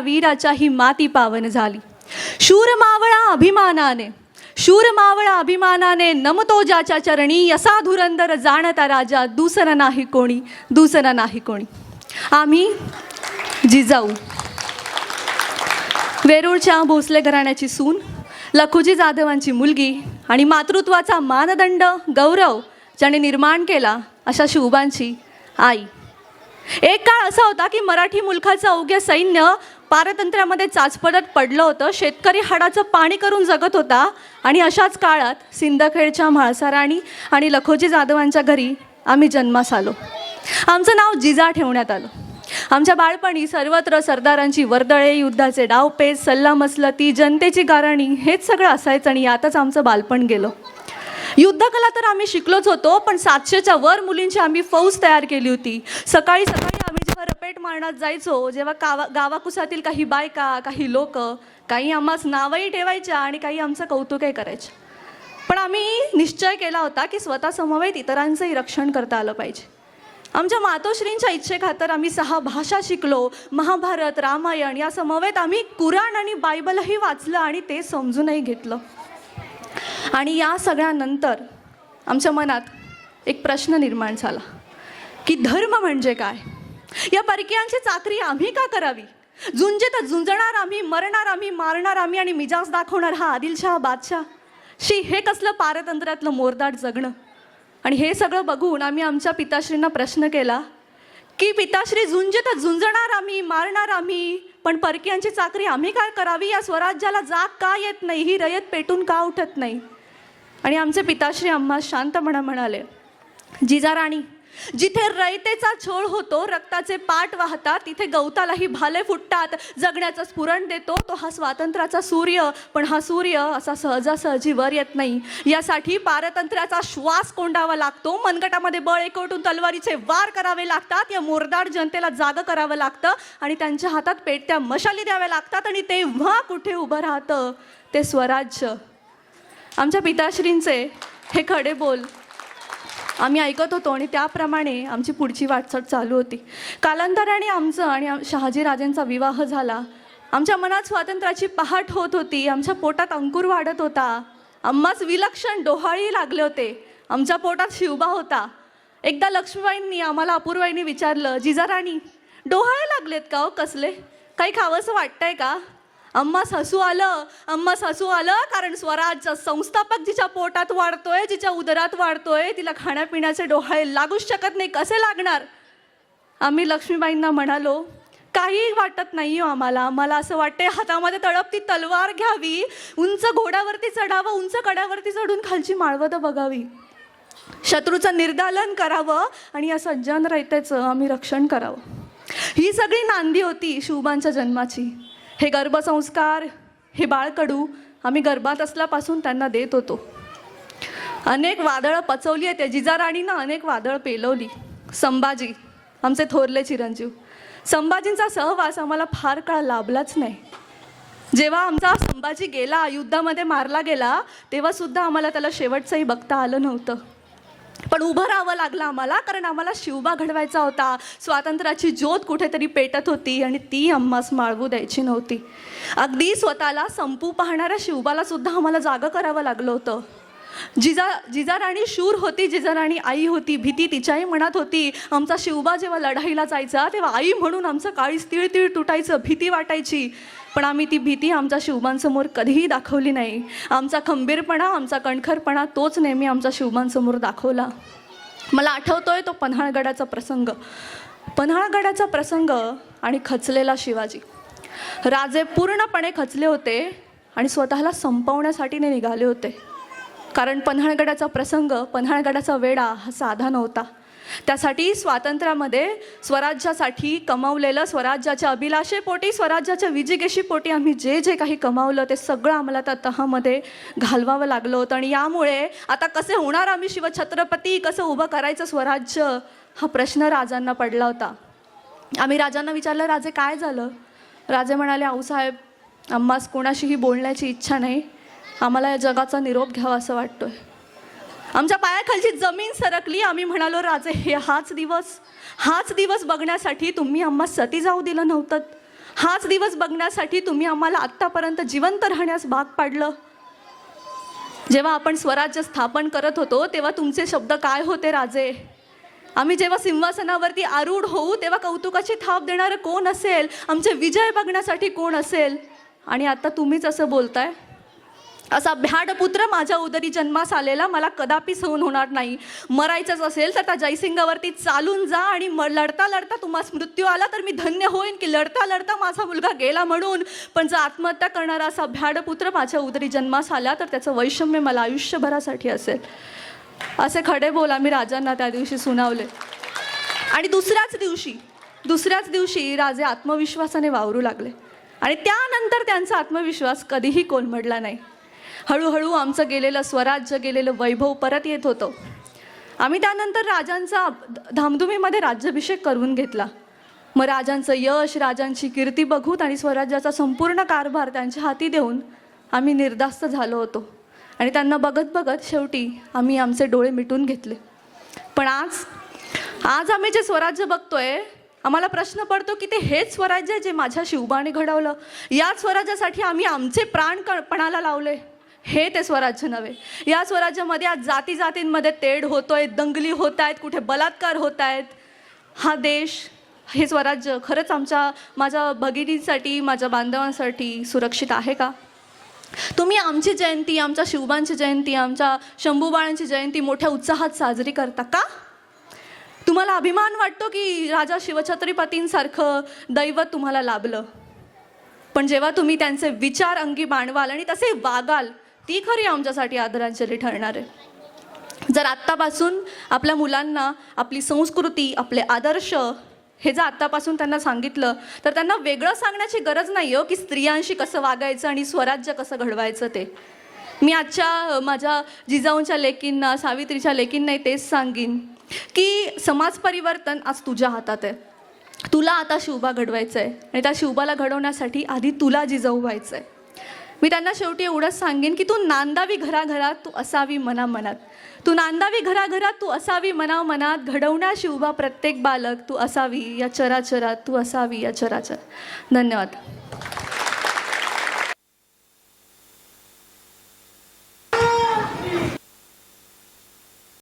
वीराच्या ही माती पावन झाली. शूर मावळा अभिमानाने शूर मावळा अभिमानाने नमतो ज्याच्या चरणी असा धुरंदर जाणता राजा दुसरा नाही कोणी दुसरा नाही कोणी. आम्ही जिजाऊ. वेरूळच्या भोसले घराण्याची सून लखुजी जाधवांची मुलगी आणि मातृत्वाचा मानदंड गौरव ज्याने निर्माण केला अशा शिवबांची आई. एक काळ असा होता की मराठी मुलखाचं अवघ्या सैन्य पारतंत्र्यामध्ये चाचपडत पडलं होतं. शेतकरी हाडाचं पाणी करून जगत होता आणि अशाच काळात सिंदखेडच्या म्हाळसाराणी आणि लखोजी जाधवांच्या घरी आम्ही जन्मास आलो. आमचं नाव जिजा ठेवण्यात आलं. आमच्या बाळपणी सर्वत्र सरदारांची वर्दळे युद्धाचे डावपेच सल्लामसलती जनतेची गाराणी हेच सगळं असायचं आणि यातच आमचं बालपण गेलं. युद्धकला तर आम्ही शिकलोच होतो पण सातशेच्या वर मुलींची आम्ही फौज तयार केली होती. सकाळी सकाळी आम्ही जेव्हा रपेट मारण्यात जायचो जेव्हा गावा गावाकुसातील काही बायका काही लोक काही आम्हास नावही ठेवायच्या आणि काही आमचं कौतुकही करायचे. पण आम्ही निश्चय केला होता की स्वतः समवेत इतरांचंही रक्षण करता आलं पाहिजे. आमच्या मातोश्रींच्या इच्छेखातर आम्ही सहा भाषा शिकलो महाभारत रामायण या समवेत आम्ही कुराण आणि बायबलही वाचलं आणि ते समजूनही घेतलं. आणि या सगळ्यानंतर आमच्या मनात एक प्रश्न निर्माण झाला की धर्म म्हणजे काय? या परकीयांची चाकरी आम्ही का करावी? झुंजे तर झुंजणार आम्ही मरणार आम्ही मारणार आम्ही आणि मिजाज दाखवणार हा आदिलशाह बादशाह? शी हे कसलं पारतंत्र्यातलं मोरदाट जगणं? आणि हे सगळं बघून आम्ही आमच्या पिताश्रींना प्रश्न केला की पिताश्री झुंजे तर झुंजणार आम्ही मारणार आम्ही पण परकीयांची चाकरी आम्ही काय करावी? या स्वराज्याला जाग का येत नाही? ही रयत पेटून का उठत नाही? आणि आमचे पिताश्री आम्हा शांतपणा म्हणाले जिजा राणी जिथे रयतेचा छळ होतो रक्ताचे पाठ वाहतात तिथे गवतालाही भाले फुटतात. जगण्याचं स्फुरण देतो तो हा स्वातंत्र्याचा सूर्य पण हा सूर्य असा सहजासहजी वर येत नाही. यासाठी पारतंत्र्याचा श्वास कोंडावा लागतो. मनगटामध्ये बळ एकवटून तलवारीचे वार करावे लागतात. या मोरदार जनतेला जागं करावं लागतं आणि त्यांच्या हातात पेटत्या मशाली द्याव्या लागतात आणि तेव्हा कुठे उभं राहतं ते स्वराज्य आमच्या पिताश्रींचे हे खडे बोल. आम्ही ऐकत होतो आणि त्याप्रमाणे आमची पुढची वाटचाल चालू होती. कालांतराने आमचं आणि शहाजीराजेंचा विवाह झाला. आमच्या मनात स्वातंत्र्याची पहाट होत होती. आमच्या पोटात अंकुर वाढत होता. आम्हाच विलक्षण डोहाळी लागले होते. आमच्या पोटात शिवबा होता. एकदा लक्ष्मीबाईंनी आम्हाला अपूर्वाईंनी विचारलं जिजाराणी डोहाळे लागलेत का हो कसले? काही खावंसं वाटतंय का? अम्मा सासू आलं अम्मा सासू आलं कारण स्वराज संस्थापक जिच्या पोटात वाढतोय जिच्या उदरात वाढतोय तिला खाण्यापिण्याचे डोहाळे लागूच शकत नाही. कसे लागणार? आम्ही लक्ष्मीबाईंना म्हणालो काही वाटत नाही हो आम्हाला. आम्हाला असं वाटते हातामध्ये तळपती तलवार घ्यावी उंच घोड्यावरती चढावं उंच कड्यावरती चढून खालची माळवतं बघावी. शत्रूचं निर्दालन करावं आणि या सज्जन रयतेचं आम्ही रक्षण करावं. ही सगळी नांदी होती शिवबांच्या जन्माची. हे गर्भसंस्कार हे बाळकडू आम्ही गर्भात असल्यापासून त्यांना देत होतो. अनेक वादळं पचवली आहेत. त्या जिजाराणीनं अनेक वादळ पेलवली. संभाजी आमचे थोरले चिरंजीव संभाजींचा सहवास आम्हाला फार काळ लाभलाच नाही. जेव्हा आमचा संभाजी गेला युद्धामध्ये मारला गेला तेव्हा सुद्धा आम्हाला त्याला शेवटचंही बघता आलं नव्हतं. पण उभं राहावं लागलं आम्हाला कारण आम्हाला शिवबा घडवायचा होता. स्वातंत्र्याची ज्योत कुठेतरी पेटत होती आणि ती आम्हास माळवू द्यायची नव्हती. अगदी स्वतःला संपू पाहणाऱ्या शिवबाला सुद्धा आम्हाला जागं करावं लागलं होतं. जिजा जिजाराणी शूर होती जिजाराणी आई होती भीती तिच्याही मनात होती. आमचा शिवबा जेव्हा लढाईला जायचा तेव्हा आई म्हणून आमचं काळीच तिळ तिळ तुटायचं भीती वाटायची. पण आम्ही ती भीती आमच्या शिवबांसमोर कधीही दाखवली नाही. आमचा खंबीरपणा आमचा कणखरपणा तोच नेहमी आमच्या शिवबांसमोर दाखवला. मला आठवतोय तो पन्हाळगडाचा प्रसंग. पन्हाळगडाचा प्रसंग आणि खचलेला शिवाजी. राजे पूर्णपणे खचले होते आणि स्वतःला संपवण्यासाठी ते निघाले होते. कारण पन्हाळगडाचा प्रसंग पन्हाळगडाचा वेढा हा साधा नव्हता. त्यासाठी स्वातंत्र्यामध्ये स्वराज्यासाठी कमावलेलं स्वराज्याच्या अभिलाषेपोटी स्वराज्याच्या विजिगेशीपोटी आम्ही जे जे काही कमावलं ते सगळं आम्हाला त्या तहामध्ये घालवावं लागलं होतं. आणि यामुळे आता कसे होणार आम्ही शिवछत्रपती? कसं उभं करायचं स्वराज्य? हा प्रश्न राजांना पडला होता. आम्ही राजांना विचारलं राजे काय झालं? राजे म्हणाले आऊसाहेब आम्हास कोणाशीही बोलण्याची इच्छा नाही. आम्हाला या जगाचा निरोप घ्यावा असं वाटतोय. आमच्या पायाखालची जमीन सरकली आम्ही म्हणालो राजे हे हाच दिवस. हाच दिवस बघण्यासाठी तुम्ही आम्हा सती जाऊ दिलं नव्हतं. हाच दिवस बघण्यासाठी तुम्ही आम्हाला आत्तापर्यंत जिवंत राहण्यास भाग पाडलं. जेव्हा आपण स्वराज्य स्थापन करत होतो तेव्हा तुमचे शब्द काय होते राजे? आम्ही जेव्हा सिंहासनावरती आरूढ होऊ तेव्हा कौतुकाची थाप देणारं कोण असेल? आमचे विजय बघण्यासाठी कोण असेल? आणि आता तुम्हीच असं बोलताय? असा भ्याड पुत्र माझ्या उदरी जन्मास आलेला मला कदापि सहन होणार नाही. मरायचंच असेल तर त्या जयसिंगावरती चालून जा आणि म लढता लढता तुम्हाला मृत्यू आला तर मी धन्य होईन की लढता लढता माझा मुलगा गेला म्हणून. पण जर आत्महत्या करणारा असा भ्याड पुत्र माझ्या उदरी जन्मास आला तर त्याचं वैषम्य मला आयुष्यभरासाठी असेल. असे खडे बोल आम्ही राजांना त्या दिवशी सुनावले. आणि दुसऱ्याच दिवशी दुसऱ्याच दिवशी राजे आत्मविश्वासाने वावरू लागले. आणि त्यानंतर त्यांचा आत्मविश्वास कधीही कोलमडला नाही. हळूहळू आमचं गेलेलं स्वराज्य गेलेलं वैभव परत येत होतं. आम्ही त्यानंतर राजांचा धामधुमीमध्ये राज्याभिषेक करून घेतला. मग राजांचं यश राजांची कीर्ती बघूत आणि स्वराज्याचा संपूर्ण कारभार त्यांच्या हाती देऊन आम्ही निर्धास्त झालो होतो. आणि त्यांना बघत बघत शेवटी आम्ही आमचे डोळे मिटून घेतले. पण आज आज आम्ही जे स्वराज्य बघतोय आम्हाला प्रश्न पडतो की ते हेच स्वराज्य आहे जे माझ्या शिवबाने घडवलं. याच स्वराज्यासाठी आम्ही आमचे प्राण क- पणाला लावले. हे ते स्वराज्य नव्हे. या स्वराज्यामध्ये आज जाती जातींमध्ये तेढ होतोय दंगली होत आहेत कुठे बलात्कार होत आहेत हा देश हे स्वराज्य खरंच आमच्या माझ्या भगिनीसाठी माझ्या बांधवांसाठी सुरक्षित आहे का? तुम्ही आमची जयंती आमच्या शिवबांची जयंती आमच्या शंभूबाळांची जयंती मोठ्या उत्साहात साजरी करता का? तुम्हाला अभिमान वाटतो की राजा शिवछत्रपतींसारखं दैवत तुम्हाला लाभलं? पण जेव्हा तुम्ही त्यांचे विचार अंगी मांडवाल आणि तसे वागाल ती खरी आमच्यासाठी आदरांजली ठरणार आहे. जर आत्तापासून आपल्या मुलांना आपली संस्कृती आपले आदर्श हे जर आत्तापासून त्यांना सांगितलं तर त्यांना वेगळं सांगण्याची गरज नाही हो की स्त्रियांशी कसं वागायचं आणि स्वराज्य कसं घडवायचं ते. मी आजच्या माझ्या जिजाऊंच्या लेकींना सावित्रीच्या लेकींनाही तेच सांगीन की समाज परिवर्तन आज तुझ्या हातात आहे. तुला आता शिवबा घडवायचं आहे आणि त्या शिवबाला घडवण्यासाठी आधी तुला जिजाऊ व्हायचं आहे मी त्यांना शेवटी एवढंच सांगेन की तू नांदावी घराघरात तू असावी मनामनात. तू नांदावी घराघरात तू असावी मनामनात. घडवण्या शिवबा प्रत्येक बालक तू असावी या चराचरात तू असावी या चराचर धन्यवाद.